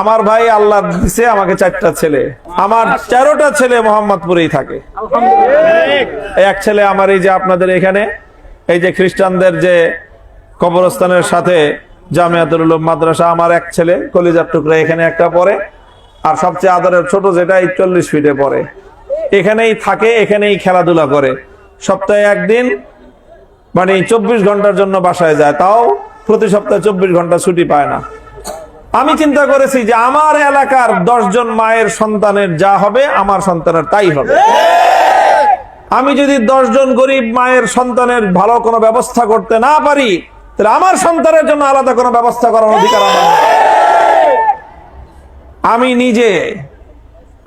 আমার ভাই আল্লাহ দিছে আমাকে চারটা ছেলে। আমার তেরোটা ছেলে মোহাম্মদপুরেই থাকে। এক ছেলে আমার এই যে আপনাদের এখানে এই যে খ্রিস্টানদের যে কবরস্থানের সাথে জামিয়াতুল মাদ্রাসা আমার এক ছেলে কলিজার টুকরা এখানে একটা পড়ে আর সবচেয়ে আদরের ছোট যেটা এই চল্লিশ ফিটে পড়ে। এখানেই থাকে এখানেই খেলাধুলা করে। সপ্তাহে একদিন মানে চব্বিশ ঘণ্টার জন্য বাসায় যায় তাও প্রতি সপ্তাহে চব্বিশ ঘণ্টা ছুটি পায় না। আমি চিন্তা করেছি যে আমার এলাকার জন মায়ের সন্তানের যা হবে আমার সন্তানের তাই হবে। আমি যদি জন গরিব মায়ের সন্তানের ভালো কোনো ব্যবস্থা করতে না পারি তাহলে আমার সন্তানের জন্য আলাদা কোনো ব্যবস্থা করার অধিকার আমার আমি নিজে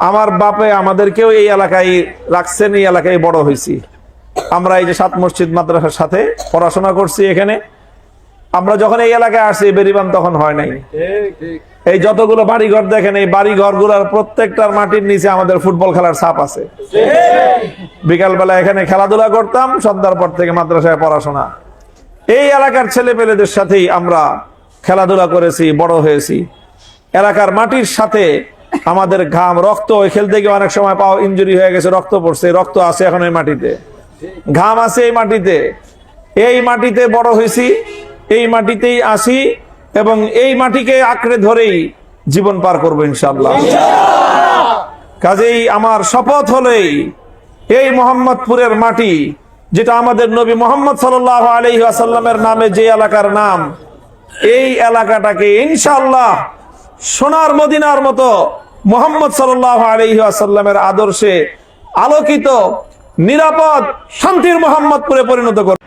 আমার বাপে আমাদেরকেও এই এলাকায় রাখছেন এই এলাকায় বড় হয়েছি। আমরা এই যে সাত মসজিদ মাদ্রাসার সাথে পড়াশোনা করছি এখানে। আমরা যখন এই এলাকায় আসছি বেরিবান তখন হয় নাই। এই যতগুলো বাড়িঘর দেখেন, এই বাড়ি ঘরগুলোর প্রত্যেকটার মাটির নিচে আমাদের ফুটবল খেলার ছাপ আছে। বিকালবেলা এখানে খেলাধুলা করতাম, সন্ধ্যার পর থেকে মাদ্রাসায় পড়াশোনা। এই এলাকার ছেলে পেলেদের সাথেই আমরা খেলাধুলা করেছি, বড় হয়েছি। এলাকার মাটির সাথে আমাদের ঘাম, রক্ত খেলতে গিয়ে অনেক সময় পাও ইঞ্জুরি হয়ে গেছে, রক্ত পড়ছে, রক্ত আছে এখন এই মাটিতে। ঘাম আছে এই মাটিতে। এই মাটিতে বড় হয়েছি এই মাটিতেই আসি এবং এই মাটিকে আঁকড়ে ধরেই জীবন পার করব ইনশাল্লাহ কাজেই আমার শপথ হলেই এই মোহাম্মদপুরের মাটি, যেটা আমাদের নবী মোহাম্মদ সাল আলহি আসাল্লামের নামে যে এলাকার নাম, এই এলাকাটাকে ইনশাল্লাহ সোনার মদিনার মতো মোহাম্মদ সাল আলহি আসাল্লামের আদর্শে আলোকিত, নিরাপদ, শান্তির মোহাম্মদপুরে পরিণত করব।